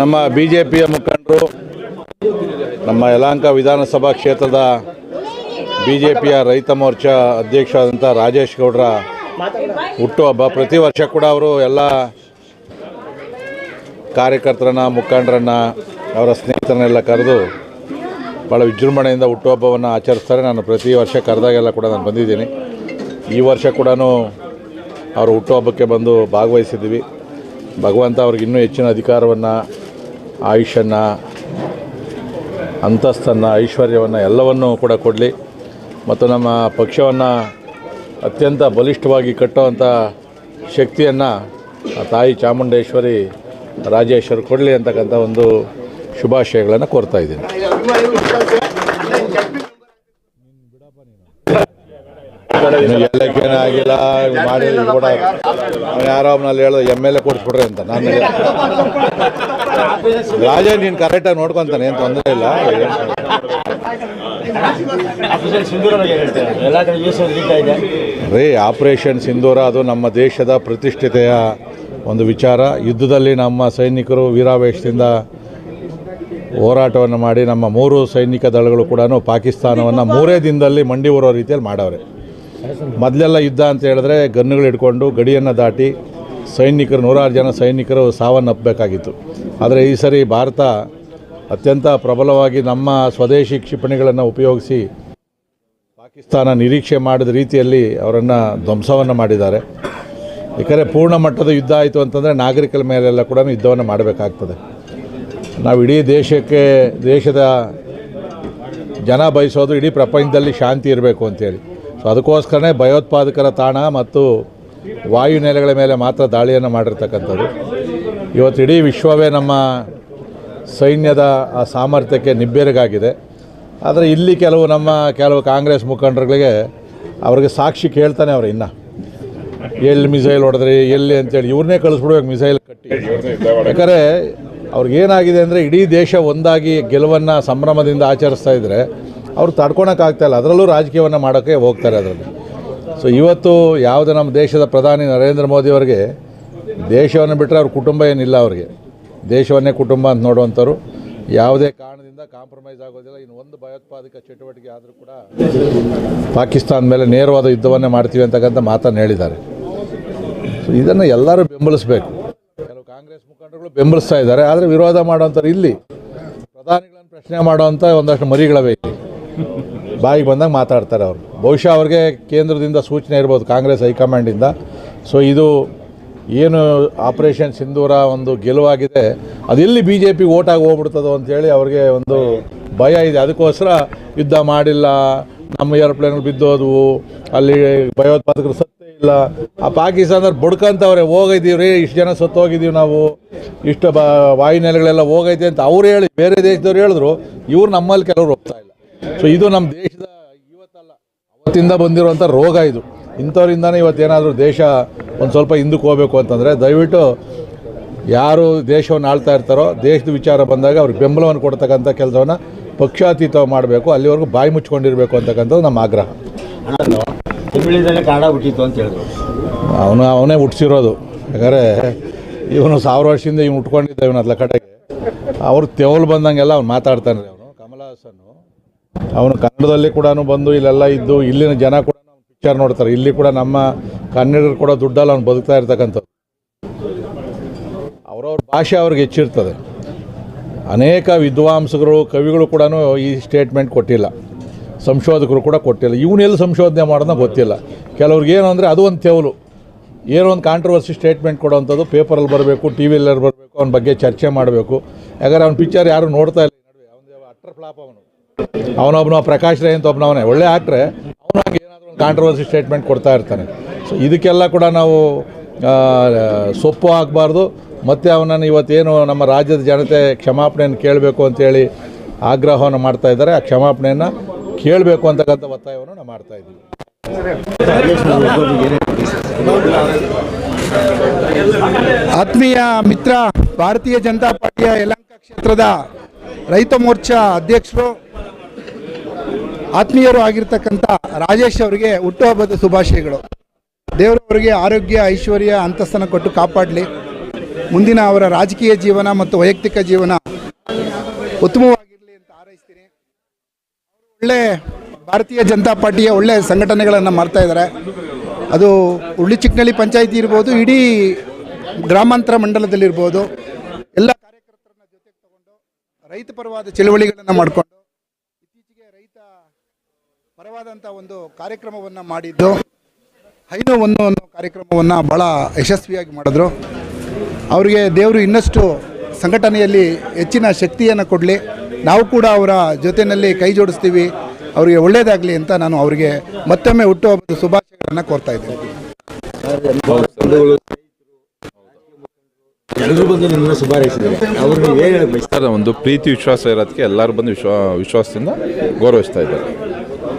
ನಮ್ಮ B J ಪಿಯ ಮುಖಂಡರು, ನಮ್ಮ ಯಲಾಂಕ ವಿಧಾನಸಭಾ ಕ್ಷೇತ್ರದ ಬಿ ಜೆ ಪಿಯ ರೈತ ಮೋರ್ಚಾ ಅಧ್ಯಕ್ಷರಾದಂಥ ರಾಜೇಶ್ ಗೌಡ್ರ ಹುಟ್ಟುಹಬ್ಬ ಪ್ರತಿ ವರ್ಷ ಕೂಡ ಅವರು ಎಲ್ಲ ಕಾರ್ಯಕರ್ತರನ್ನ, ಮುಖಂಡರನ್ನ, ಅವರ ಸ್ನೇಹಿತರನ್ನೆಲ್ಲ ಕರೆದು ಭಾಳ ವಿಜೃಂಭಣೆಯಿಂದ ಹುಟ್ಟುಹಬ್ಬವನ್ನು ಆಚರಿಸ್ತಾರೆ. ನಾನು ಪ್ರತಿ ವರ್ಷ ಕರೆದಾಗೆಲ್ಲ ಕೂಡ ನಾನು ಬಂದಿದ್ದೀನಿ. ಈ ವರ್ಷ ಕೂಡ ಅವರು ಹುಟ್ಟುಹಬ್ಬಕ್ಕೆ ಬಂದು ಭಾಗವಹಿಸಿದ್ದೀವಿ. ಭಗವಂತ ಅವ್ರಿಗೆ ಇನ್ನೂ ಹೆಚ್ಚಿನ ಅಧಿಕಾರವನ್ನು ಆಯುಷನ್ನು ಅಂತಸ್ತನ್ನು, ಐಶ್ವರ್ಯವನ್ನು ಎಲ್ಲವನ್ನೂ ಕೂಡ ಕೊಡಲಿ. ಮತ್ತು ನಮ್ಮ ಪಕ್ಷವನ್ನು ಅತ್ಯಂತ ಬಲಿಷ್ಠವಾಗಿ ಕಟ್ಟುವಂಥ ಶಕ್ತಿಯನ್ನು ತಾಯಿ ಚಾಮುಂಡೇಶ್ವರಿ ರಾಜೇಶ್ವರಿ ಕೊಡಲಿ ಅಂತಕ್ಕಂಥ ಒಂದು ಶುಭಾಶಯಗಳನ್ನು ಕೋರ್ತಾ ಇದ್ದೀನಿ. ಎಲೆಕ್ಷನ್ ಆಗಿಲ್ಲ ಮಾಡಿ ಕೂಡ ಯಾರೋ ಹೇಳೋ ಎಂ ಎಲ್ ಎ ಕೊಡಿಸ್ಬಿಡ್ರಿ ಅಂತ. ನಾನು ರಾಜೇ ನೀನು ಕರೆಕ್ಟಾಗಿ ನೋಡ್ಕೊತಾನೆ ಏನು ತೊಂದರೆ ಇಲ್ಲ. ಎಲ್ಲ ಕಡೆ ಯೂಸ್ ನಡೀತಾ ಇದೆ ರೀ ಆಪರೇಷನ್ ಸಿಂಧೂರ ಅದು ನಮ್ಮ ದೇಶದ ಪ್ರತಿಷ್ಠಿತೆಯ ಒಂದು ವಿಚಾರ. ಯುದ್ಧದಲ್ಲಿ ನಮ್ಮ ಸೈನಿಕರು ವೀರಾವೇಶದಿಂದ ಹೋರಾಟವನ್ನು ಮಾಡಿ ನಮ್ಮ ಮೂರು ಸೈನಿಕ ದಳಗಳು ಕೂಡ ಪಾಕಿಸ್ತಾನವನ್ನು ಮೂರೇ ದಿನದಲ್ಲಿ ಮಂಡಿ ಬರೋ ರೀತಿಯಲ್ಲಿ ಮಾಡವ್ರೆ. ಮೊದಲೆಲ್ಲ ಯುದ್ಧ ಅಂತ ಹೇಳಿದ್ರೆ ಗನ್ನುಗಳು ಹಿಡ್ಕೊಂಡು ಗಡಿಯನ್ನು ದಾಟಿ ಸೈನಿಕರು, ನೂರಾರು ಜನ ಸೈನಿಕರು ಸಾವನ್ನಪ್ಪಬೇಕಾಗಿತ್ತು ಆದರೆ ಈ ಸರಿ ಭಾರತ ಅತ್ಯಂತ ಪ್ರಬಲವಾಗಿ ನಮ್ಮ ಸ್ವದೇಶಿ ಕ್ಷಿಪಣಿಗಳನ್ನು ಉಪಯೋಗಿಸಿ ಪಾಕಿಸ್ತಾನ ನಿರೀಕ್ಷೆ ಮಾಡಿದ ರೀತಿಯಲ್ಲಿ ಅವರನ್ನು ಧ್ವಂಸವನ್ನು ಮಾಡಿದ್ದಾರೆ. ಏಕೆಂದರೆ ಪೂರ್ಣ ಮಟ್ಟದ ಯುದ್ಧ ಆಯಿತು ಅಂತಂದರೆ ನಾಗರಿಕರ ಮೇಲೆಲ್ಲ ಕೂಡ ಯುದ್ಧವನ್ನು ಮಾಡಬೇಕಾಗ್ತದೆ. ನಾವು ಇಡೀ ದೇಶಕ್ಕೆ, ದೇಶದ ಜನ ಬಯಸೋದು ಇಡೀ ಪ್ರಪಂಚದಲ್ಲಿ ಶಾಂತಿ ಇರಬೇಕು ಅಂತೇಳಿ ಸೊ ಅದಕ್ಕೋಸ್ಕರನೇ ಭಯೋತ್ಪಾದಕರ ತಾಣ ಮತ್ತು ವಾಯು ನೆಲೆಗಳ ಮೇಲೆ ಮಾತ್ರ ದಾಳಿಯನ್ನು ಮಾಡಿರ್ತಕ್ಕಂಥದ್ದು. ಇವತ್ತು ಇಡೀ ವಿಶ್ವವೇ ನಮ್ಮ ಸೈನ್ಯದ ಆ ಸಾಮರ್ಥ್ಯಕ್ಕೆ ನಿಬ್ಬೆರಗಾಗಿದೆ. ಆದರೆ ಇಲ್ಲಿ ಕೆಲವು ನಮ್ಮ ಕೆಲವು ಕಾಂಗ್ರೆಸ್ ಮುಖಂಡರುಗಳಿಗೆ ಅವ್ರಿಗೆ ಸಾಕ್ಷಿ ಕೇಳ್ತಾನೆ ಅವ್ರು ಇನ್ನು. ಎಲ್ಲಿ ಮಿಸೈಲ್ ಹೊಡೆದ್ರಿ, ಎಲ್ಲಿ ಅಂತೇಳಿ ಇವ್ರನ್ನೇ ಕಳಿಸ್ಬಿಡ್ಬೇಕು ಮಿಸೈಲ್ ಕಟ್ಟಿ. ಯಾಕಂದರೆ ಅವ್ರಿಗೇನಾಗಿದೆ ಅಂದರೆ ಇಡೀ ದೇಶ ಒಂದಾಗಿ ಗೆಲುವನ್ನು ಸಂಭ್ರಮದಿಂದ ಆಚರಿಸ್ತಾ ಇದ್ದರೆ ಅವ್ರು ತಡ್ಕೊಳಕ್ಕಾಗ್ತಾಯಿಲ್ಲ ಅದರಲ್ಲೂ ರಾಜಕೀಯವನ್ನು ಮಾಡೋಕ್ಕೆ ಹೋಗ್ತಾರೆ ಅದರಲ್ಲಿ. ಸೊ ಇವತ್ತು ಯಾವುದು ನಮ್ಮ ದೇಶದ ಪ್ರಧಾನಿ ನರೇಂದ್ರ ಮೋದಿಯವರಿಗೆ ದೇಶವನ್ನು ಬಿಟ್ಟರೆ ಅವ್ರ ಕುಟುಂಬ ಏನಿಲ್ಲ ಅವ್ರಿಗೆ. ದೇಶವನ್ನೇ ಕುಟುಂಬ ಅಂತ ನೋಡುವಂಥವ್ರು. ಯಾವುದೇ ಕಾರಣದಿಂದ ಕಾಂಪ್ರಮೈಸ್ ಆಗೋದಿಲ್ಲ. ಇನ್ನು ಒಂದು ಭಯೋತ್ಪಾದಕ ಚಟುವಟಿಕೆ ಆದರೂ ಕೂಡ ಪಾಕಿಸ್ತಾನ ಮೇಲೆ ನೇರವಾದ ಯುದ್ಧವನ್ನೇ ಮಾಡ್ತೀವಿ ಅಂತಕ್ಕಂಥ ಮಾತನ್ನು ಹೇಳಿದ್ದಾರೆ. ಸೊ ಇದನ್ನು ಎಲ್ಲರೂ ಬೆಂಬಲಿಸಬೇಕು. ಕೆಲವು ಕಾಂಗ್ರೆಸ್ ಮುಖಂಡರುಗಳು ಬೆಂಬಲಿಸ್ತಾ ಇದ್ದಾರೆ. ಆದರೆ ವಿರೋಧ ಮಾಡುವಂಥವ್ರು ಇಲ್ಲಿ. ಪ್ರಧಾನಿಗಳನ್ನು ಪ್ರಶ್ನೆ ಮಾಡುವಂಥ ಒಂದಷ್ಟು ಮರಿಗಳವೆ ಇಲ್ಲಿ. ಬಾಯಿಗೆ ಬಂದಾಗ ಮಾತಾಡ್ತಾರೆ ಅವರು. ಬಹುಶಃ ಅವ್ರಿಗೆ ಕೇಂದ್ರದಿಂದ ಸೂಚನೆ ಇರ್ಬೋದು ಕಾಂಗ್ರೆಸ್ ಹೈಕಮಾಂಡಿಂದ. ಸೊ ಇದು ಏನು ಆಪರೇಷನ್ ಸಿಂಧೂರ ಒಂದು ಗೆಲುವಾಗಿದೆ. ಅದೆಲ್ಲಿ ಬಿ ಜೆ ಪಿ ಓಟಾಗಿ ಹೋಗ್ಬಿಡ್ತದೋ ಅಂತೇಳಿ ಅವ್ರಿಗೆ ಒಂದು ಭಯ ಇದೆ. ಅದಕ್ಕೋಸ್ಕರ ಯುದ್ಧ ಮಾಡಿಲ್ಲ. ನಮ್ಮ ಏರೋಪ್ಲೇನ್ಗಳು ಬಿದ್ದೋದು ಅಲ್ಲಿ ಭಯೋತ್ಪಾದಕರು ಸತ್ತೇ ಇಲ್ಲ. ಆ ಪಾಕಿಸ್ತಾನದವ್ರು ಬಡ್ಕಂತವ್ರೆ, ಹೋಗಿದ್ದೀವ್ರಿ, ಇಷ್ಟು ಜನ ಸತ್ತು ಹೋಗಿದ್ದೀವಿ ನಾವು. ಇಷ್ಟು ಬ, ವಾಯುನೆಲೆಗಳೆಲ್ಲ ಹೋಗೈತೆ ಅಂತ ಅವ್ರು ಹೇಳಿ, ಬೇರೆ ದೇಶದವ್ರು ಹೇಳಿದ್ರು. ಇವ್ರು ನಮ್ಮಲ್ಲಿ ಕೆಲವರು ಹೋಗ್ತಾ ಇಲ್ಲ. ಸೊ ಇದು ನಮ್ಮ ದೇಶದ ಇವತ್ತಲ್ಲ ಅವತ್ತಿಂದ ಬಂದಿರುವಂಥ ರೋಗ ಇದು. ಇಂಥವ್ರಿಂದನೇ ಇವತ್ತೇನಾದರೂ ದೇಶ ಒಂದು ಸ್ವಲ್ಪ ಹಿಂದಕ್ಕೆ ಹೋಗಬೇಕು ಅಂತಂದರೆ ದಯವಿಟ್ಟು ಯಾರು ದೇಶವನ್ನು ಆಳ್ತಾ ಇರ್ತಾರೋ ದೇಶದ ವಿಚಾರ ಬಂದಾಗ ಅವ್ರಿಗೆ ಬೆಂಬಲವನ್ನು ಕೊಡ್ತಕ್ಕಂಥ ಕೆಲಸವನ್ನು ಪಕ್ಷಾತೀತ ಮಾಡಬೇಕು ಅಲ್ಲಿವರೆಗೂ ಬಾಯಿ ಮುಚ್ಕೊಂಡಿರಬೇಕು ಅಂತಕ್ಕಂಥದ್ದು ನಮ್ಮ ಆಗ್ರಹ. ಕನ್ನಡ ಹುಟ್ಟಿತ್ತು ಅಂತ ಹೇಳಿದ್ರು. ಅವನು ಅವನೇ ಹುಟ್ಟಿಸಿರೋದು ಯಾಕಂದರೆ ಇವನು ಸಾವಿರ ವರ್ಷದಿಂದ ಇವ್ನು ಉಟ್ಕೊಂಡಿದ್ದ ಇವನು ಅದ್ಲ ಕಡೆಗೆ. ಅವ್ರು ತೆವಲು ಬಂದಂಗೆಲ್ಲ ಅವ್ನು ಮಾತಾಡ್ತಾನೆ ಅವನು. ಕಮಲ ಹಾಸನ್ನು ಅವನು ಕನ್ನಡದಲ್ಲಿ ಕೂಡ ಬಂದು ಇಲ್ಲೆಲ್ಲ ಇದ್ದು ಇಲ್ಲಿನ ಜನ ಕೂಡ ಪಿಕ್ಚರ್ ನೋಡ್ತಾರೆ. ಇಲ್ಲಿ ಕೂಡ ನಮ್ಮ ಕನ್ನಡಿಗರು ಕೂಡ ದುಡ್ಡಲ್ಲಿ ಅವ್ನು ಬದುಕ್ತಾ ಇರ್ತಕ್ಕಂಥದ್ದು ಅವರವ್ರ ಭಾಷೆ ಅವ್ರಿಗೆ ಹೆಚ್ಚಿರ್ತದೆ. ಅನೇಕ ವಿದ್ವಾಂಸರು ಕವಿಗಳು ಕೂಡ ಈ ಸ್ಟೇಟ್ಮೆಂಟ್ ಕೊಟ್ಟಿಲ್ಲ. ಸಂಶೋಧಕರು ಕೂಡ ಕೊಟ್ಟಿಲ್ಲ. ಇವನೆಲ್ಲಿ ಸಂಶೋಧನೆ ಮಾಡೋದನ್ನ ಗೊತ್ತಿಲ್ಲ. ಕೆಲವ್ರಿಗೆ ಏನು ಅಂದರೆ ಅದು ಒಂದು ತೆವಲು. ಏನೋ ಒಂದು ಕಾಂಟ್ರವರ್ಸಿ ಸ್ಟೇಟ್ಮೆಂಟ್ ಕೊಡೋವಂಥದ್ದು ಪೇಪರಲ್ಲಿ ಬರಬೇಕು ಟಿ ವಿಯಲ್ಲಿ ಬರಬೇಕು, ಅವನ ಬಗ್ಗೆ ಚರ್ಚೆ ಮಾಡಬೇಕು. ಯಾಕಂದ್ರೆ ಅವ್ನ ಪಿಕ್ಚರ್ ಯಾರು ನೋಡ್ತಾ ಇಲ್ಲ. ಅವನ ಅಟ್ರ ಫ್ಲಾಪ್ ಅವನು. ಅವನೊಬ್ಬನ ಪ್ರಕಾಶ್ ರೈ ಅಂತ ಒಬ್ಬನವನೇ ಒಳ್ಳೆ ಆಕ್ಟ್ರೆ. ಅವನು ಏನಾದರೂ ಒಂದು ಕಾಂಟ್ರವರ್ಸಿ ಸ್ಟೇಟ್ಮೆಂಟ್ ಕೊಡ್ತಾ ಇರ್ತಾನೆ. ಸೊ ಇದಕ್ಕೆಲ್ಲ ಕೂಡ ನಾವು ಸೊಪ್ಪು ಆಗಬಾರ್ದು ಮತ್ತು ಅವನನ್ನು ಇವತ್ತೇನು ನಮ್ಮ ರಾಜ್ಯದ ಜನತೆ ಕ್ಷಮಾಪಣೆಯನ್ನು ಕೇಳಬೇಕು ಅಂತೇಳಿ ಆಗ್ರಹವನ್ನು ಮಾಡ್ತಾ ಇದ್ದಾರೆ. ಆ ಕ್ಷಮಾಪಣೆಯನ್ನು ಕೇಳಬೇಕು ಅಂತಕ್ಕಂಥ ಒತ್ತಾಯವನ್ನು ನಾವು ಮಾಡ್ತಾ ಆತ್ಮೀಯ ಮಿತ್ರ, ಭಾರತೀಯ ಜನತಾ ಪಾರ್ಟಿಯ ಯಲಹಂಕ ಕ್ಷೇತ್ರದ ರೈತ ಮೋರ್ಚಾ ಅಧ್ಯಕ್ಷರು ಆತ್ಮೀಯರು ಆಗಿರ್ತಕ್ಕಂಥ ರಾಜೇಶ್ ಅವರಿಗೆ ಹುಟ್ಟುಹಬ್ಬದ ಶುಭಾಶಯಗಳು. ದೇವರವರಿಗೆ ಆರೋಗ್ಯ, ಐಶ್ವರ್ಯ ಅಂತಸ್ತನ ಕೊಟ್ಟು ಕಾಪಾಡಲಿ. ಮುಂದಿನ ಅವರ ರಾಜಕೀಯ ಜೀವನ ಮತ್ತು ವೈಯಕ್ತಿಕ ಜೀವನ ಉತ್ತಮವಾಗಿರಲಿ ಅಂತ ಹಾರೈಸ್ತೀನಿ. ಒಳ್ಳೆ ಭಾರತೀಯ ಜನತಾ ಪಾರ್ಟಿಯ ಒಳ್ಳೆ ಸಂಘಟನೆಗಳನ್ನು ಮಾಡ್ತಾ ಇದ್ದಾರೆ. ಅದು ಉಳ್ಳಿ ಚಿಕ್ಕನಳ್ಳಿ ಪಂಚಾಯಿತಿ ಇರ್ಬೋದು, ಇಡೀ ಗ್ರಾಮಾಂತರ ಮಂಡಲದಲ್ಲಿರ್ಬೋದು. ಎಲ್ಲ ಕಾರ್ಯಕರ್ತರನ್ನ ಜೊತೆಗೆ ತಗೊಂಡು ರೈತ ಪರವಾದ ಚಳುವಳಿಗಳನ್ನು ಮಾಡಿಕೊಂಡು ಪರವಾದಂಥ ಒಂದು ಕಾರ್ಯಕ್ರಮವನ್ನು ಮಾಡಿದ್ದು. ಹೈನು ಒಂದು ಅನ್ನೋ ಕಾರ್ಯಕ್ರಮವನ್ನು ಭಾಳ ಯಶಸ್ವಿಯಾಗಿ ಮಾಡಿದ್ರು. ಅವರಿಗೆ ದೇವರು ಇನ್ನಷ್ಟು ಸಂಘಟನೆಯಲ್ಲಿ ಹೆಚ್ಚಿನ ಶಕ್ತಿಯನ್ನು ಕೊಡಲಿ. ನಾವು ಕೂಡ ಅವರ ಜೊತೆಯಲ್ಲಿ ಕೈ ಜೋಡಿಸ್ತೀವಿ. ಅವರಿಗೆ ಒಳ್ಳೆಯದಾಗಲಿ ಅಂತ ನಾನು ಅವರಿಗೆ ಮತ್ತೊಮ್ಮೆ ಹುಟ್ಟುಹಬ್ಬದ ಶುಭಾಶಯಗಳನ್ನು ಕೋರ್ತಾ ಇದ್ದೇನೆ. ಎಲ್ಲರೂ ಬಂದು ನಿಮ್ಮನ್ನ ಶುಭಾರೈಸಿದ್ದಾರೆ. ಅವ್ರು ಏನು ಹೇಳಕ್ ಸರ್ ಒಂದು ಪ್ರೀತಿ ವಿಶ್ವಾಸ ಇರೋದಕ್ಕೆ ಎಲ್ಲರೂ ಬಂದು ವಿಶ್ವ ವಿಶ್ವಾಸದಿಂದ ಗೌರವಿಸ್ತಾ ಇದ್ದಾರೆ.